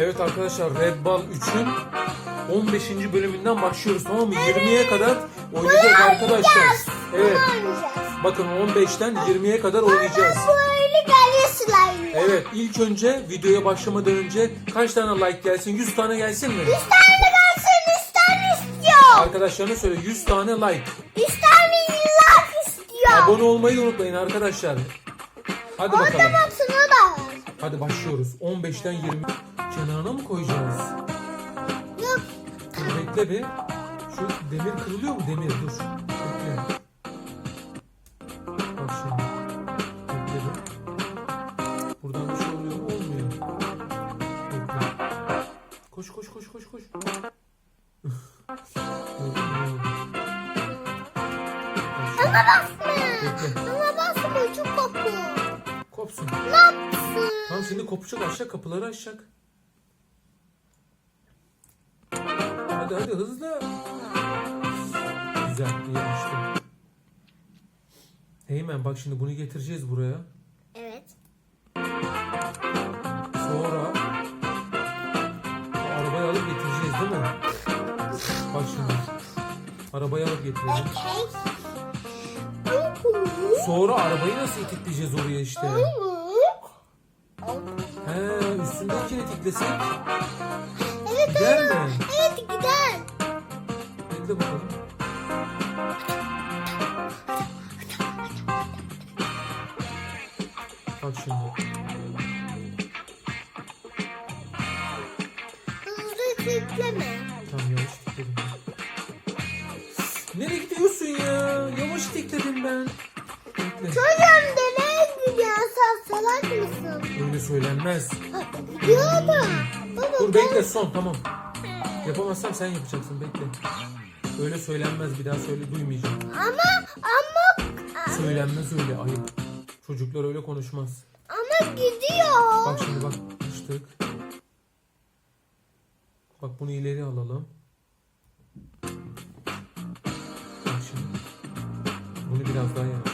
Evet arkadaşlar Red Ball 3'ün 15. bölümünden başlıyoruz tamam mı? 20'ye kadar oynayacağız arkadaşlar. Evet. Bakın 15'ten 20'ye kadar oynayacağız. Böyle geliyor slime. Evet ilk önce videoya başlamadan önce kaç tane like gelsin? 100 tane gelsin mi? 100 tane gelsin 100 tane istiyor. Arkadaşlarına söyle 100 tane like. 100 tane like istiyor. Abone olmayı unutmayın arkadaşlar. Hadi bakalım. batını da var. Hadi başlıyoruz. 15'ten 20 kenarına mı koyacağız? Yok. Bekle bir. Şu demir kırılıyor mu? Demir dur. Bekle. Bak şimdi. Bekle bir. Buradan bir şey oluyor mu? Olmuyor. Bekle. Koş koş koş koş koş. Bana basma. Bana basma çok kokuyor. Kopsun. Ne yapsın? Tamam şimdi kopacak aşağı kapıları açacak. Hadi hadi hızlı. Güzel iyi açtı. Heymen bak şimdi bunu getireceğiz buraya. Evet. Sonra arabayı alıp getireceğiz değil mi? Bak şimdi. Arabayı alıp getirelim. Sonra arabayı nasıl itikleyeceğiz oraya işte? He üstündekini itiklesek Evet gider mi? Bekle bakalım. Bak şimdi. Hızlı titreme. Tam yavaş tikledim. Nereye gidiyorsun ya? Yavaş tikledim ben. Bekle. Çocuğum da ne gidiyorsun? Salak mısın? Öyle söylenmez. Diyordum. Baba Dur ben- bekle son tamam. Yapamazsam sen yapacaksın bekle. Öyle söylenmez bir daha söyle duymayacağım. Ama ama Söylenmez öyle ayıp. Çocuklar öyle konuşmaz. ama gidiyor. Bak şimdi bak açtık. Bak bunu ileri alalım. Bak şimdi. Bunu biraz daha yanaştıralım.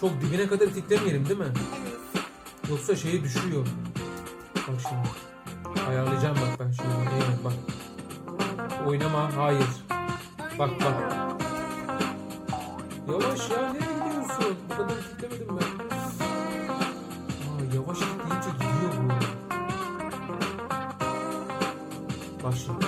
Çok dibine kadar itiklemeyelim değil mi? Evet. Yoksa şeyi düşüyor. Bak şimdi. Ayarlayacağım bak ben şimdi. Evet bak. Oynama. Hayır. Bak bak. Yavaş ya. Nereye gidiyorsun? Bu kadar kilitlemedim ben. Aa, yavaş kitleyince gidiyor bu. Bak şimdi.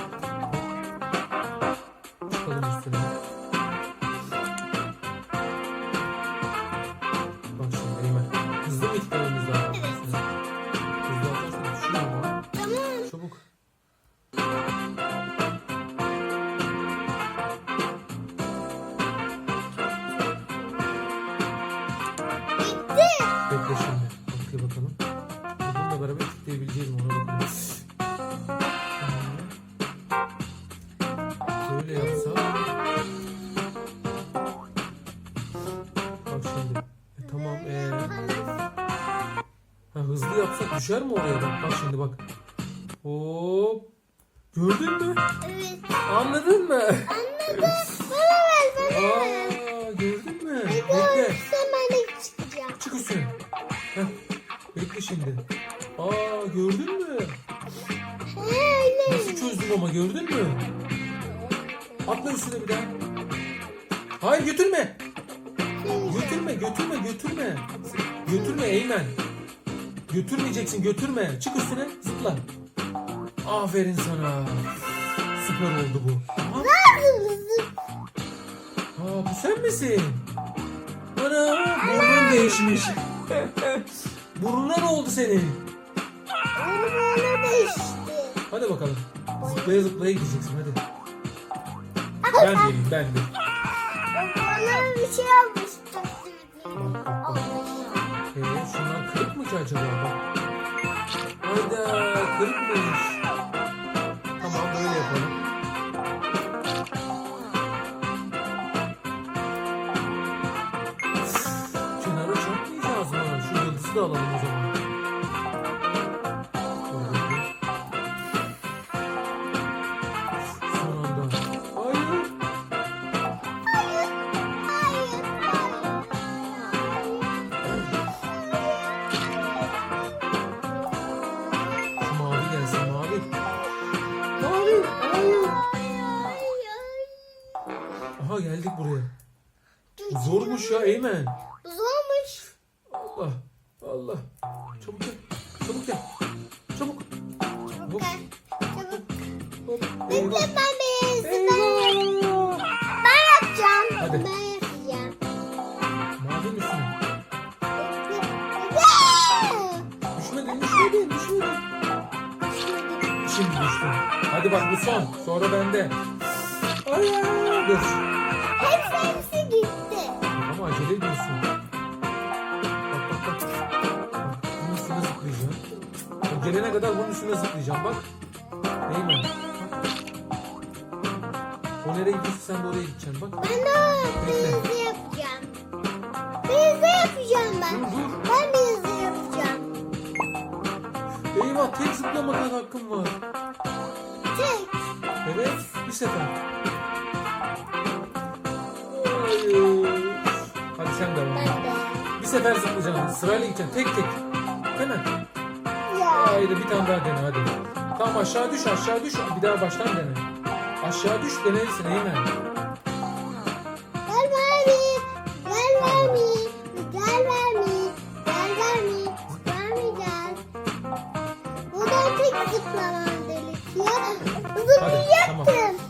Bekle şimdi. Bakıyor bakalım. Bununla beraber tıklayabileceğiz mi ona bakalım. Böyle yapsam. Bak şimdi. E, tamam. Ee, ha, hızlı yapsak düşer mi oraya bak. Bak şimdi bak. Hop. Gördün mü? Evet. Anladın mı? Gördün mü? Öyle. Nasıl çözdüm ama gördün mü? Atla üstüne bir daha. Hayır götürme. Götürme götürme götürme. Götürme Eymen. Götürmeyeceksin götürme. Çık üstüne zıpla. Aferin sana. Süper oldu bu. Aa, Aa bu sen misin? Ana burnun değişmiş. Burnuna ne oldu senin? Değişti. Hadi bakalım. Zıplaya zıplaya gideceksin hadi. Ben geleyim ben de. Bana bir şey bak. Ee, şunlar kırık mı ki acaba. Hayda kırıkmış. Tamam böyle yapalım. Kenara çarpmayacağız mı? Şu yıldızı da alalım o zaman. Zormuş ya Eymen. Zormuş. Allah. Allah. Çabuk gel. Çabuk gel. Çabuk. Çabuk gel. Çabuk. Hop. Bekle ben beyazı. Eyvah. Ben yapacağım. Hadi. Ben yapacağım. Mavi misin? Düşmedin, düşmedin, düşmedin. Şimdi düştün. Hadi bak bu son. Sonra bende. Ay dur. Hepsi hepsi gitti. Ama acele ediyorsun. Bak bak bak. Bak bunun üstüne zıplayacağım. O gelene kadar bunun üstüne zıplayacağım bak. Eymen. Bak. O nereye gidiyorsa sen de oraya gideceksin bak. Ben de beyazı yapacağım. Beyazı yapacağım ben. Dur dur. Ben beyazı yapacağım. Eyvah tek zıplama kadar hakkım var. Tek. Evet bir sefer. Hayır. Hadi sen devam. Ben de. Bir sefer zıplayacaksın. Sırayla gideceksin. Tek tek. Hemen. Ya. Haydi bir tane daha dene hadi. Tamam aşağı düş aşağı düş. Bir daha baştan dene. Aşağı düş denelisin Eymen. Gel vermi. Gel vermi. Gel vermi. Gel vermi. Vermi gel. Buradan tek zıplamam gerekiyor. Zıplayacaktım. Hadi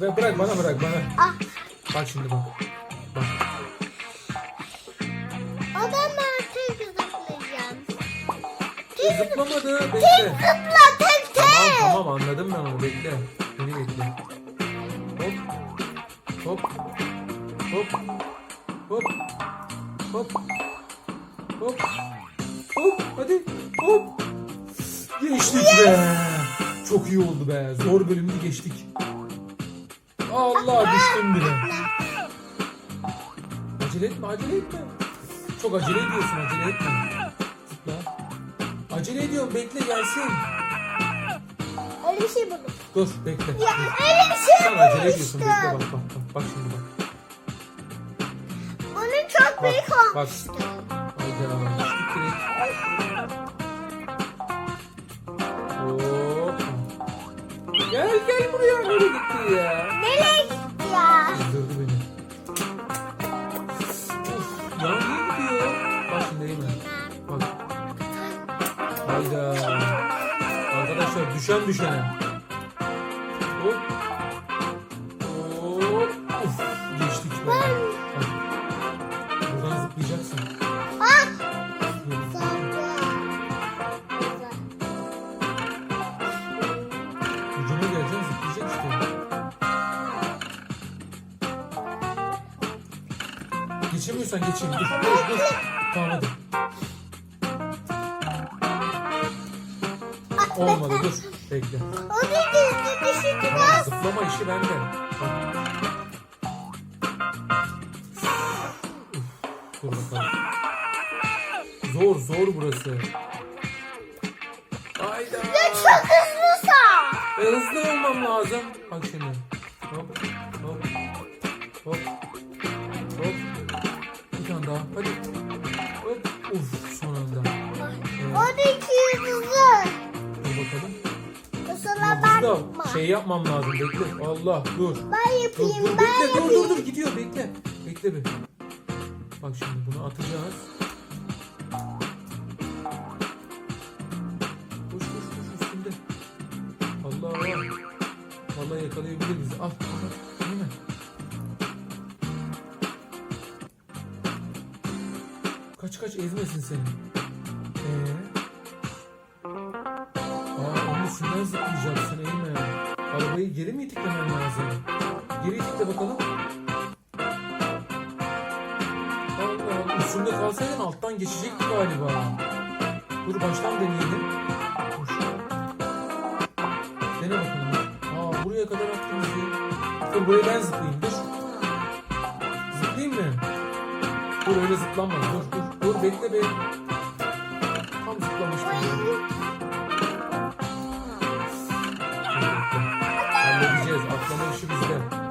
Ben bırak bana bırak bana. Ah. Bak şimdi bak. Bak. Adamlar tek zıplayacağım. Tek Zıplamadı. Tek Bekle. zıpla tek tek. Tamam tamam anladım ben onu bekle. Beni bekle. Hop. Hop. Hop. Hop. Hop. Hop. Hop. Hadi. Hop. Geçtik be. Çok iyi oldu be. Zor bölümü geçtik. Allah düştüm bile. Acele etme acele etme. Çok acele ediyorsun acele etme. Zıpla. Acele ediyorum bekle gelsin. Öyle bir şey buldum. Dur bekle. Ya öyle bir şey Sen acele ediyorsun bekle bak bak bak. Bak şimdi bak. Onun çok Bak, büyük bak. olmuştu. Düştük direkt. Hop. Gel gel buraya. Nereye gitti ya? Düşen düşene. Hop. Hop. Uf, geçtik be. Bak. Buradan zıplayacaksın. Ah! Ucuna geleceksin zıplayacak işte. Geçemiyorsan geçeyim. Dur dur dur. Tamam hadi. Olmadı dur. Bekle. O dedi düşürdü Tamam bas. zıplama işi bende. Bak. Uf, Dur bakalım. Zor zor burası. Hayda. Çok hızlısa. E, hızlı olmam lazım. Bak şimdi. Hop hop hop hop. Bir tane daha. Hadi. Hop. Uf son anda. Evet, O da iki hızlı. dur bakalım. Bakma. Şey yapmam lazım. Bekle. Allah dur. Ben Dur, yapayım dur, ben bekle, dur, yapayım. dur, dur, gidiyor, bekle. Bekle bir. Bak şimdi bunu atacağız. Koş, koş, koş üstünde. Allah Allah. Vallahi yakalayabilir bizi. Al, al, al. Değil mi? Kaç kaç ezmesin seni. Üstünden zıplayacaksın Eymen. Arabayı geri mi itiklemen lazım? Geri itikle bakalım. Allah Allah. Üstünde kalsaydın alttan geçecekti galiba. Dur baştan deneyelim. Koş. Dene bakalım. Aa buraya kadar attın bizi. Dur buraya ben zıplayayım. Dur. Zıplayayım mı? Dur öyle zıplanma. Dur dur. Dur bekle be. Tam zıplamıştım. Dur bekle. Halledeceğiz. Atlama işi bizde.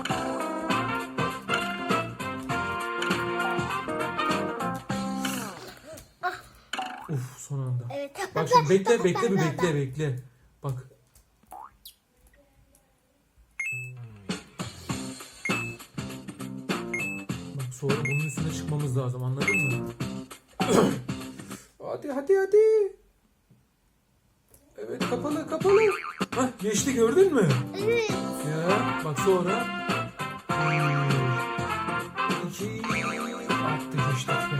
Uf son anda. Evet. Bak şimdi bekle bekle bir bekle bekle. Bak. Bak sonra bunun üstüne çıkmamız lazım anladın mı? hadi hadi hadi. Evet kapalı kapalı. Hah geçti gördün mü? Evet. Ya bak sonra. İki, attı geçtik be.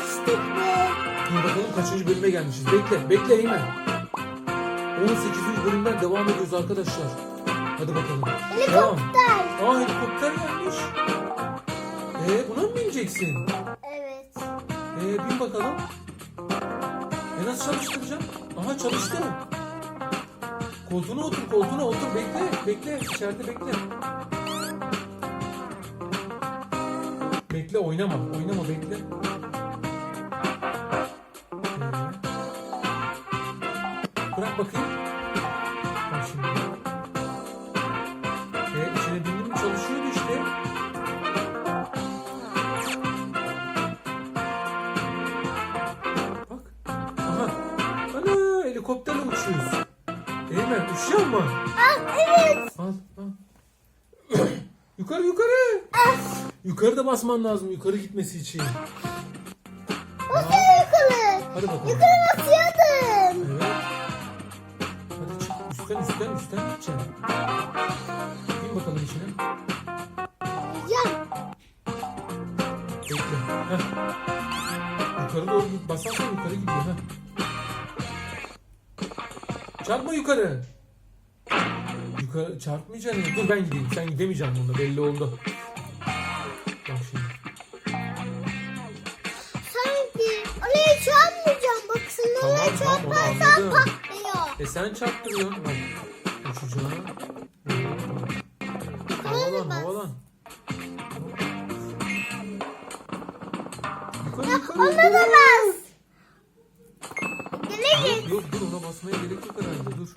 Geçtik be. Dur bakalım kaçıncı bölüme gelmişiz. Bekle, bekle Eymen. 18. bölümden devam ediyoruz arkadaşlar. Hadi bakalım. Helikopter. Aa helikopter gelmiş. Ee buna mı bineceksin? Evet. Ee bin bakalım. E nasıl çalıştıracağım? Aha çalıştı. Koltuğuna otur, koltuğuna otur. Bekle, bekle. İçeride bekle. Bekle, oynama. Oynama, bekle. Bırak bakayım. Bak şimdi. Helikopterle uçuyoruz. Eymen uçuyor mu? Ah evet. Al al. yukarı yukarı. Yukarıda basman lazım yukarı gitmesi için. Nasıl yukarı? Hadi bakalım. Yukarı basıyordum. Evet. Hadi çık üstten üstten üstten gideceksin. Bin bakalım içine. Ya. Bekle. Heh. Yukarı doğru git. Basarsan yukarı gidiyor. Heh. Çarpma yukarı. Yukarı çarpmayacaksın. ya. Dur ben gideyim. Sen gidemeyeceksin bunda. Belli oldu. Bak şimdi. Sanki oraya çarpmayacağım. Baksın Tamam, oraya tamam, onu çarparsan anladım. patlıyor. E sen çarptırıyorsun. Bak. Uçacağına. Havalan bas. havalan. Yukarı yukarı. Yukarı. da. Gele git. Yok dur ona basmaya gerek yok herhalde dur.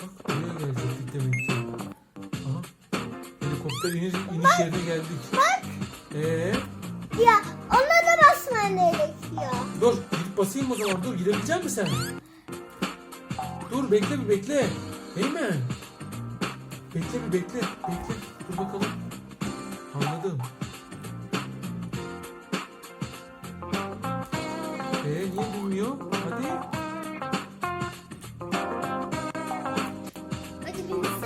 Bak buraya gelecektik demek ki. Aha. Helikopter iniş, iniş yerine geldik. Bak. Ee, Ya ona da basman gerekiyor. dur gidip basayım o zaman dur gidebilecek misin sen? Dur bekle bir bekle. Eymen. Bekle bir bekle. Bekle. Dur bakalım. Anladım. Ee niye bilmiyor? Hadi.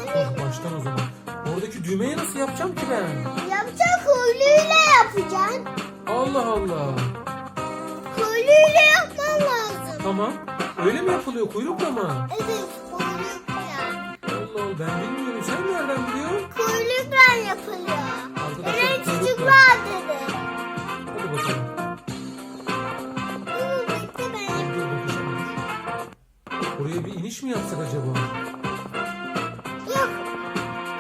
Bak baştan o zaman. Oradaki düğmeyi nasıl yapacağım ki ben? Yapacak kuyruyla yapacaksın. Allah Allah. Kuyruyla yapman lazım. Tamam. Öyle mi yapılıyor? Kuyrukla mı? Evet kuyrukla. Allah Allah ben bilmiyorum. Sen nereden biliyorsun? Kuyrukla yapılıyor. Mi yapsak acaba? Yok.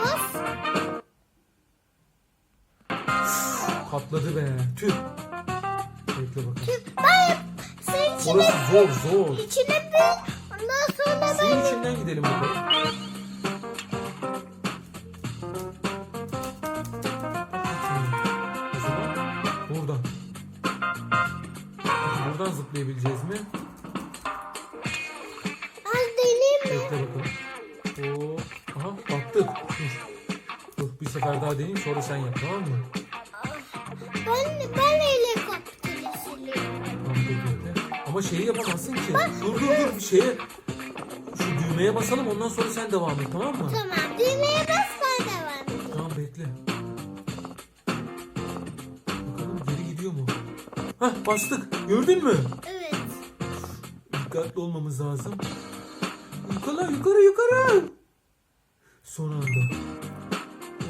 Bas. Patladı be. Tüh. Bekle bakalım. Ben yap. Sen içine, Orası zor zor. içine bir. Ondan sonra Suyun ben. içinden gidelim bakalım. Buradan. Buradan zıplayabileceğiz mi? Sefer daha deneyeyim sonra sen yap tamam mı? Ben, ben helikopteri sürüyorum. Tamam dur bekle. Ama şeyi yapamazsın ki. Dur dur dur bir şeye. Şu düğmeye basalım ondan sonra sen devam et tamam mı? Tamam düğmeye bas ben devam edeyim. Tamam bekle. Bakalım geri gidiyor mu? Hah bastık. Gördün mü? Evet. Dikkatli olmamız lazım. Yukarı yukarı yukarı. Son anda.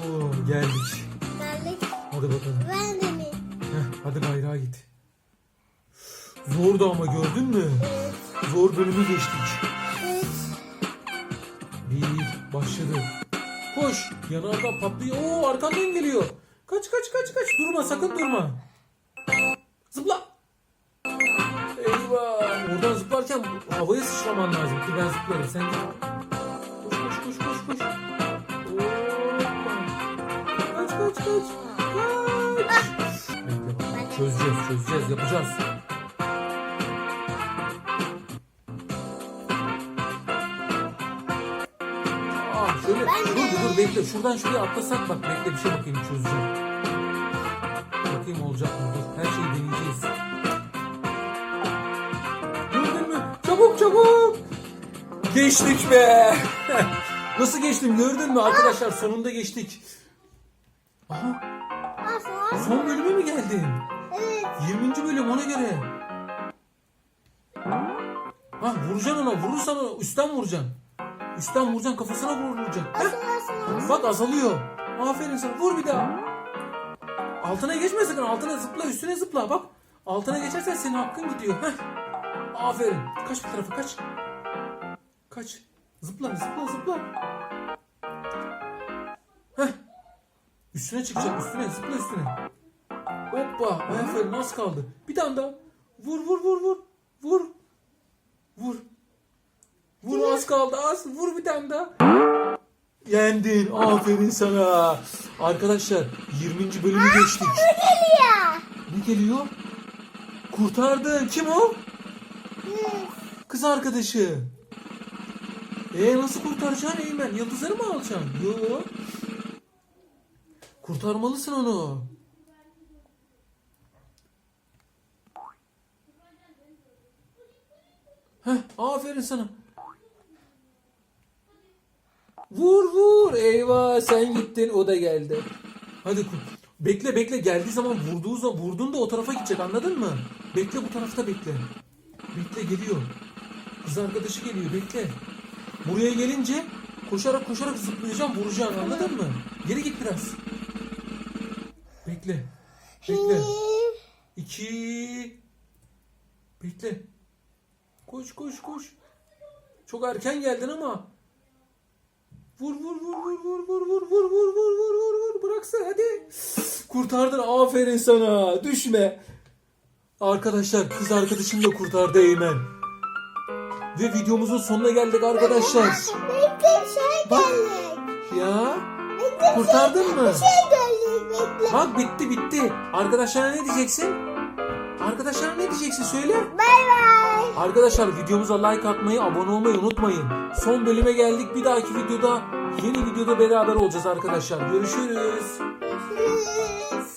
Oo geldik. Geldik. Hadi bakalım. Ben deneyeyim. Heh, hadi bayrağa git. Zordu ama gördün mü? Evet. Zor bölümü geçtik. Evet. Bir başladı. Koş. Yanardan patlıyor. Oo arkandan geliyor. Kaç kaç kaç kaç. Durma sakın durma. Zıpla. Eyvah. Oradan zıplarken havaya sıçraman lazım ki ben zıplarım. Sen git. Koş koş koş koş koş. Kaç. Çözeceğiz, çözeceğiz, yapacağız. Aa, şöyle, Ben dur bir dur bekle. Şuradan şuraya atlasak bak bekle bir şey bakayım çözeceğim. Bakayım olacak mı? Dur, her şeyi deneyeceğiz. Gördün mü? Çabuk çabuk. Geçtik be. Nasıl geçtim gördün mü arkadaşlar sonunda geçtik. Bölüme mi geldin? evet. 20. bölüm ona göre. Ha vuracaksın ona vurursan ona üstten vuracaksın. Üstten vuracaksın kafasına vuracaksın. Heh. Bak azalıyor. Aferin sana vur bir daha. Altına geçme sakın altına zıpla üstüne zıpla bak. Altına geçersen senin hakkın gidiyor. Heh. Aferin. Kaç bir tarafa kaç. Kaç. Zıpla zıpla zıpla. Heh. Üstüne çıkacak üstüne zıpla üstüne. Hoppa. Aferin az kaldı. Bir tane daha. Vur vur vur vur. Vur. Vur. Vur az kaldı az. Vur bir tane daha. Yendin. Aferin sana. Arkadaşlar 20. bölümü geçtik. Geliyor. Ne geliyor? Kurtardın. Kim o? Kız arkadaşı. E nasıl kurtaracaksın Eymen? Yıldızları mı alacaksın? Yo. Kurtarmalısın onu. Heh, aferin sana. Vur vur. Eyvah sen gittin o da geldi. Hadi. Bekle bekle geldiği zaman vurduğu zaman vurdun da o tarafa gidecek anladın mı? Bekle bu tarafta bekle. Bekle geliyor. Kız arkadaşı geliyor bekle. Buraya gelince koşarak koşarak zıplayacağım vuracağım anladın mı? Geri git biraz. Bekle. Bekle. İki. Bekle. Koş koş koş. Çok erken geldin ama. Vur vur vur vur vur vur vur vur vur vur vur vur vur bıraksana hadi. Kurtardın aferin sana. Düşme. Arkadaşlar kız arkadaşını da kurtardı Eymen. Ve videomuzun sonuna geldik arkadaşlar. Şey Bak. Ya kurtardın şey, mı? şey. Bak bitti bitti. Arkadaşlara ne diyeceksin? Arkadaşlara ne diyeceksin söyle. Bay bay. Arkadaşlar videomuza like atmayı, abone olmayı unutmayın. Son bölüme geldik. Bir dahaki videoda yeni videoda beraber olacağız arkadaşlar. Görüşürüz. Görüşürüz.